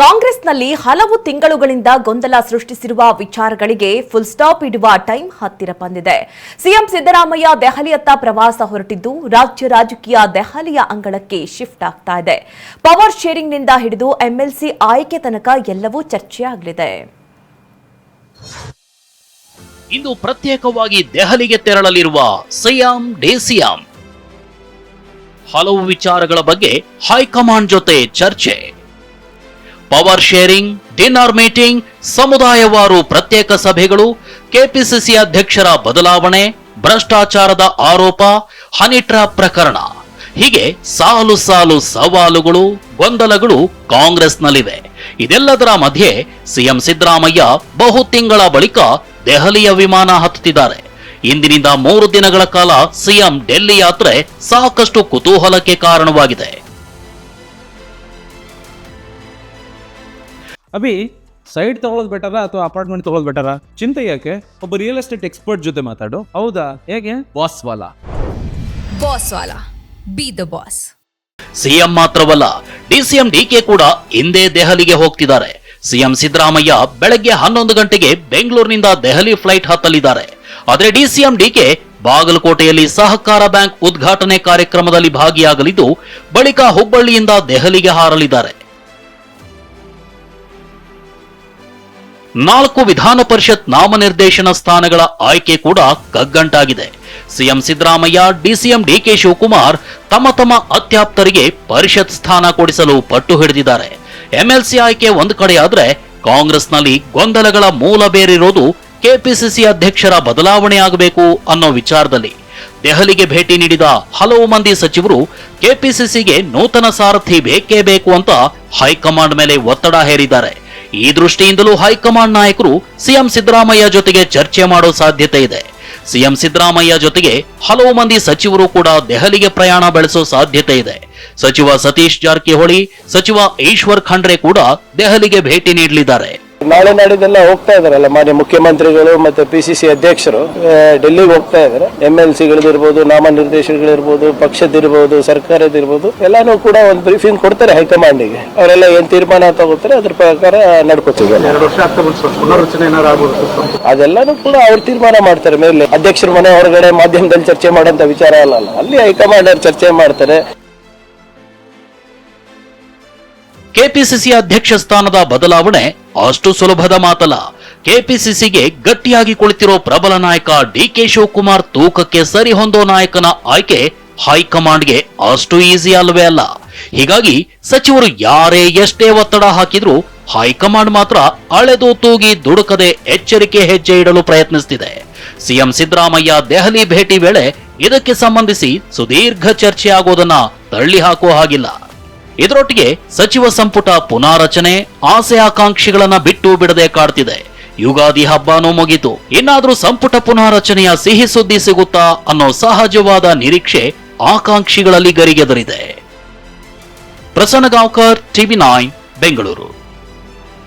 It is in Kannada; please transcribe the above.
ಕಾಂಗ್ರೆಸ್ನಲ್ಲಿ ಹಲವು ತಿಂಗಳುಗಳಿಂದ ಗೊಂದಲ ಸೃಷ್ಟಿಸಿರುವ ವಿಚಾರಗಳಿಗೆ ಫುಲ್ ಸ್ಟಾಪ್ ಇಡುವ ಟೈಮ್ ಹತ್ತಿರ ಬಂದಿದೆ. ಸಿಎಂ ಸಿದ್ದರಾಮಯ್ಯ ದೆಹಲಿಯತ್ತ ಪ್ರವಾಸ ಹೊರಟಿದ್ದು, ರಾಜ್ಯ ರಾಜಕೀಯ ದೆಹಲಿಯ ಅಂಗಳಕ್ಕೆ ಶಿಫ್ಟ್ ಆಗ್ತಾ ಇದೆ. ಪವರ್ ಶೇರಿಂಗ್ನಿಂದ ಹಿಡಿದು ಎಂಎಲ್ಸಿ ಆಯ್ಕೆ ತನಕ ಎಲ್ಲವೂ ಚರ್ಚೆಯಾಗಲಿದೆ. ಇಂದು ಪ್ರತ್ಯೇಕವಾಗಿ ದೆಹಲಿಗೆ ತೆರಳಲಿರುವ ಸಿಯಾಂ ಡೇಸಿಯಾಂ ಹಲವು ವಿಚಾರಗಳ ಬಗ್ಗೆ ಹೈಕಮಾಂಡ್ ಜೊತೆ ಚರ್ಚೆ. ಪವರ್ ಶೇರಿಂಗ್, ಡಿನ್ನರ್ ಮೀಟಿಂಗ್, ಸಮುದಾಯವಾರು ಪ್ರತ್ಯೇಕ ಸಭೆಗಳು, ಕೆಪಿಸಿಸಿ ಅಧ್ಯಕ್ಷರ ಬದಲಾವಣೆ, ಭ್ರಷ್ಟಾಚಾರದ ಆರೋಪ, ಹನಿ ಟ್ರ್ಯಾಪ್ ಪ್ರಕರಣ. ಹೀಗೆ ಸಾಲು ಸಾಲು ಸವಾಲುಗಳು, ಗೊಂದಲಗಳು ಕಾಂಗ್ರೆಸ್ನಲ್ಲಿವೆ. ಇದೆಲ್ಲದರ ಮಧ್ಯೆ ಸಿಎಂ ಸಿದ್ದರಾಮಯ್ಯ ಬಹು ತಿಂಗಳ ಬಳಿಕ ದೆಹಲಿಯ ವಿಮಾನ ಹತ್ತುತ್ತಿದ್ದಾರೆ. ಇಂದಿನಿಂದ ಮೂರು ದಿನಗಳ ಕಾಲ ಸಿಎಂ ಡೆಲ್ಲಿ ಯಾತ್ರೆ ಸಾಕಷ್ಟು ಕುತೂಹಲಕ್ಕೆ ಕಾರಣವಾಗಿದೆ. ಅಭಿ ಸೈಡ್ ತಗೊಳ್ಳೋದು ಬೆಟರ ಅಥವಾ ಅಪಾರ್ಟ್ಮೆಂಟ್ ತಗೊಳ್ಳೋದು ಬೆಟರ ಚಿಂತೆ ಯಾಕೆ? ಒಬ್ಬ ರಿಯಲ್ ಎಸ್ಟೇಟ್ ಎಕ್ಸ್ಪರ್ಟ್ ಜೊತೆ ಮಾತಾಡು. ಹೌದಾ? ಹೇಗೆ? ಬಾಸ್ ವಾಲಾ. ಬಾಸ್ ವಾಲಾ. ಬಿ ದ ಬಾಸ್ ಸಿಎಂ ಮಾತ್ರವಲ್ಲ ಡಿಸಿಎಂ ಡಿಕೆ ಕೂಡ ಹಿಂದೆ ದೆಹಲಿಗೆ ಹೋಗ್ತಿದ್ದಾರೆ. ಸಿಎಂ ಸಿದ್ದರಾಮಯ್ಯ ಬೆಳಗ್ಗೆ ಹನ್ನೊಂದು ಗಂಟೆಗೆ ಬೆಂಗಳೂರಿನಿಂದ ದೆಹಲಿ ಫ್ಲೈಟ್ ಹತ್ತಲಿದ್ದಾರೆ. ಆದರೆ ಡಿಸಿಎಂ ಡಿಕೆ ಬಾಗಲಕೋಟೆಯಲ್ಲಿ ಸಹಕಾರ ಬ್ಯಾಂಕ್ ಉದ್ಘಾಟನೆ ಕಾರ್ಯಕ್ರಮದಲ್ಲಿ ಭಾಗಿಯಾಗಲಿದ್ದು ಬಳಿಕ ಹುಬ್ಬಳ್ಳಿಯಿಂದ ದೆಹಲಿಗೆ ಹಾರಲಿದ್ದಾರೆ. ನಾಲ್ಕು ವಿಧಾನ ಪರಿಷತ್ ನಾಮನಿರ್ದೇಶನ ಸ್ಥಾನಗಳ ಆಯ್ಕೆ ಕೂಡ ಕಗ್ಗಂಟಾಗಿದೆ. ಸಿಎಂ ಸಿದ್ದರಾಮಯ್ಯ, ಡಿಸಿಎಂ ಡಿಕೆ ಶಿವಕುಮಾರ್ ತಮ್ಮ ತಮ್ಮ ಅತ್ಯಾಪ್ತರಿಗೆ ಪರಿಷತ್ ಸ್ಥಾನ ಕೊಡಿಸಲು ಪಟ್ಟು ಹಿಡಿದಿದ್ದಾರೆ. ಎಂಎಲ್ಸಿ ಆಯ್ಕೆ ಒಂದು ಕಡೆಯಾದ್ರೆ ಕಾಂಗ್ರೆಸ್ನಲ್ಲಿ ಗೊಂದಲಗಳ ಮೂಲ ಬೇರಿರೋದು ಕೆಪಿಸಿಸಿ ಅಧ್ಯಕ್ಷರ ಬದಲಾವಣೆ ಆಗಬೇಕು ಅನ್ನೋ ವಿಚಾರದಲ್ಲಿ. ದೆಹಲಿಗೆ ಭೇಟಿ ನೀಡಿದ ಹಲವು ಮಂದಿ ಸಚಿವರು ಕೆಪಿಸಿಸಿಗೆ ನೂತನ ಸಾರಥಿ ಬೇಕೇ ಬೇಕು ಅಂತ ಹೈಕಮಾಂಡ್ ಮೇಲೆ ಒತ್ತಡ ಹೇರಿದ್ದಾರೆ. ಈ ದೃಷ್ಟಿಯಿಂದಲೂ ಹೈಕಮಾಂಡ್ ನಾಯಕರು ಸಿಎಂ ಸಿದ್ದರಾಮಯ್ಯ ಜೊತೆಗೆ ಚರ್ಚೆ ಮಾಡೋ ಸಾಧ್ಯತೆ ಇದೆ. ಸಿಎಂ ಸಿದ್ದರಾಮಯ್ಯ ಜೊತೆಗೆ ಹಲವು ಮಂದಿ ಸಚಿವರು ಕೂಡ ದೆಹಲಿಗೆ ಪ್ರಯಾಣ ಬೆಳೆಸೋ ಸಾಧ್ಯತೆ ಇದೆ. ಸಚಿವ ಸತೀಶ್ ಜಾರಕಿಹೊಳಿ, ಸಚಿವ ಈಶ್ವರ್ ಖಂಡ್ರೆ ಕೂಡ ದೆಹಲಿಗೆ ಭೇಟಿ ನೀಡಲಿದ್ದಾರೆ. ನಾಳೆ ನಾಡಿದ್ದೆಲ್ಲ ಹೋಗ್ತಾ ಇದಾರಲ್ಲ ಮಾನ್ಯ ಮುಖ್ಯಮಂತ್ರಿಗಳು ಮತ್ತೆ ಪಿ ಸಿ ಸಿ ಅಧ್ಯಕ್ಷರು ಡೆಲ್ಲಿಗೆ ಹೋಗ್ತಾ ಇದ್ದಾರೆ ಎಂ ಎಲ್ ಸಿಗಳಿರ್ಬೋದು ನಾಮನಿರ್ದೇಶಕಗಳಿರ್ಬೋದು ಪಕ್ಷದಿರ್ಬೋದು ಸರ್ಕಾರದಿರ್ಬೋದು ಎಲ್ಲಾನು ಕೂಡ ಒಂದು ಬ್ರೀಫಿಂಗ್ ಕೊಡ್ತಾರೆ ಹೈಕಮಾಂಡಿಗೆ. ಅವರೆಲ್ಲ ಏನ್ ತೀರ್ಮಾನ ತಗೋತಾರೆ ಅದ್ರ ಪ್ರಕಾರ ನಡ್ಕೋತೀವಿ. ಆಗ್ಬೋದು ಅದೆಲ್ಲಾನು ಕೂಡ ಅವ್ರು ತೀರ್ಮಾನ ಮಾಡ್ತಾರೆ. ಮೇಲೆ ಅಧ್ಯಕ್ಷರ ಮನೆ ಹೊರಗಡೆ ಮಾಧ್ಯಮದಲ್ಲಿ ಚರ್ಚೆ ಮಾಡೋಂಥ ವಿಚಾರ ಅಲ್ಲ ಅಲ್ಲ. ಅಲ್ಲಿ ಹೈಕಮಾಂಡ್ ಅವ್ರು ಚರ್ಚೆ ಮಾಡ್ತಾರೆ. ಕೆಪಿಸಿಸಿ ಅಧ್ಯಕ್ಷ ಸ್ಥಾನದ ಬದಲಾವಣೆ ಅಷ್ಟು ಸುಲಭದ ಮಾತಲ್ಲ. ಕೆಪಿಸಿಸಿಗೆ ಗಟ್ಟಿಯಾಗಿ ಕುಳಿತಿರೋ ಪ್ರಬಲ ನಾಯಕ ಡಿಕೆ ಶಿವಕುಮಾರ್ ತೂಕಕ್ಕೆ ಸರಿ ಹೊಂದೋ ನಾಯಕನ ಆಯ್ಕೆ ಹೈಕಮಾಂಡ್ಗೆ ಅಷ್ಟು ಈಸಿ ಅಲ್ವೇ ಅಲ್ಲ. ಹೀಗಾಗಿ ಸಚಿವರು ಯಾರೇ ಎಷ್ಟೇ ಒತ್ತಡ ಹಾಕಿದ್ರೂ ಹೈಕಮಾಂಡ್ ಮಾತ್ರ ಅಳೆದು ತೂಗಿ ದುಡುಕದೆ ಎಚ್ಚರಿಕೆ ಹೆಜ್ಜೆ ಇಡಲು ಪ್ರಯತ್ನಿಸುತ್ತಿದೆ ಸಿಎಂ ಸಿದ್ದರಾಮಯ್ಯ ದೆಹಲಿ ಭೇಟಿ ವೇಳೆ ಇದಕ್ಕೆ ಸಂಬಂಧಿಸಿ ಸುದೀರ್ಘ ಚರ್ಚೆ ಆಗೋದನ್ನ ತಳ್ಳಿ ಹಾಕುವ ಹಾಗಿಲ್ಲ. ಇದರೊಟ್ಟಿಗೆ ಸಚಿವ ಸಂಪುಟ ಪುನಾರಚನೆ, ಆಸೆ ಆಕಾಂಕ್ಷಿಗಳನ್ನ ಬಿಟ್ಟು ಬಿಡದೆ ಕಾಡ್ತಿದೆ. ಯುಗಾದಿ ಹಬ್ಬನೂ ಮುಗಿತು. ಇನ್ನಾದ್ರೂ ಸಂಪುಟ ಪುನಾರಚನೆಯ ಸಿಹಿ ಸುದ್ದಿ ಸಿಗುತ್ತಾ ಅನ್ನೋ ಸಹಜವಾದ ನಿರೀಕ್ಷೆ ಆಕಾಂಕ್ಷಿಗಳಲ್ಲಿ ಗರಿಗೆದರಿದೆ. Prasanna Gaonkar TV nine, Bengaluru.